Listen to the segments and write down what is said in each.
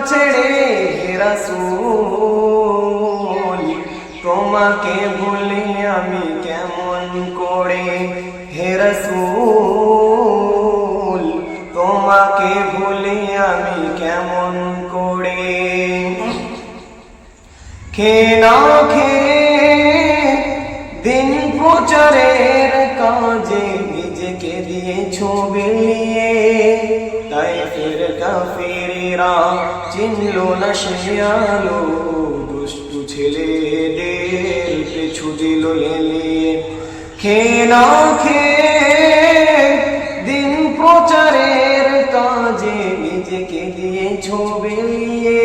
ছেড়ে রাসূল, তোমাকে ভুলি আমি কেমন করে? হে রাসূল, তোমাকে ভুলি আমি কেমন করে? খে না খে দিন প্রচারের কাজে নিজেকে দিয়ে ছবি নিয়ে ফের কাফেরা চিনল না সে আলো, দুষ্টু ছেলেদের পিছু দিল এলিয়ে খে না খে দিন প্রচারের কাজে নিজেকে দিয়ে ছবি নিয়ে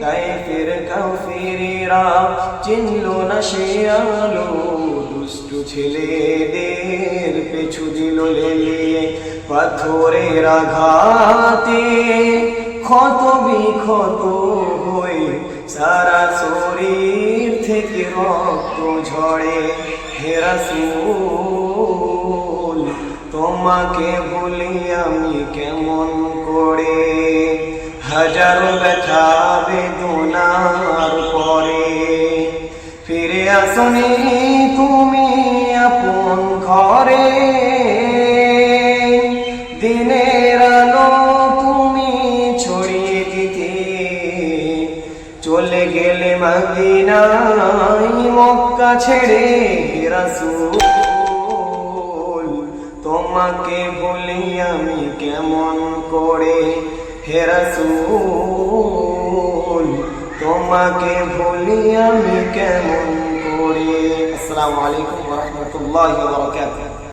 তাই ফের কাফেরেরা, চিনল না আলো দুষ্টু ছেলেদের পেছু দিল লেলিয়ে, পাথরের আঘাতে। ক্ষত বিক্ষত হয়ে সারা শরীর থেকে রক্ত ঝরে। হেরাসুল তোমাকে বলি আমি কেমন করে? হাজারো ব্যথা বেদনার ফিরে আসনি তুমি আপন ঘরে। দিনের আলো তুমি ছড়িয়ে দিতে। চলে গেলে মদিনাই মক্কা ছেড়ে রাসূল, তোমাকে বলি আমি কেমন করে? হে রাসূল তোমাকে বলি আমি কেমন করে? আসসালামু আলাইকুম ওয়া রাহমাতুল্লাহি ওয়া বারাকাতুহু।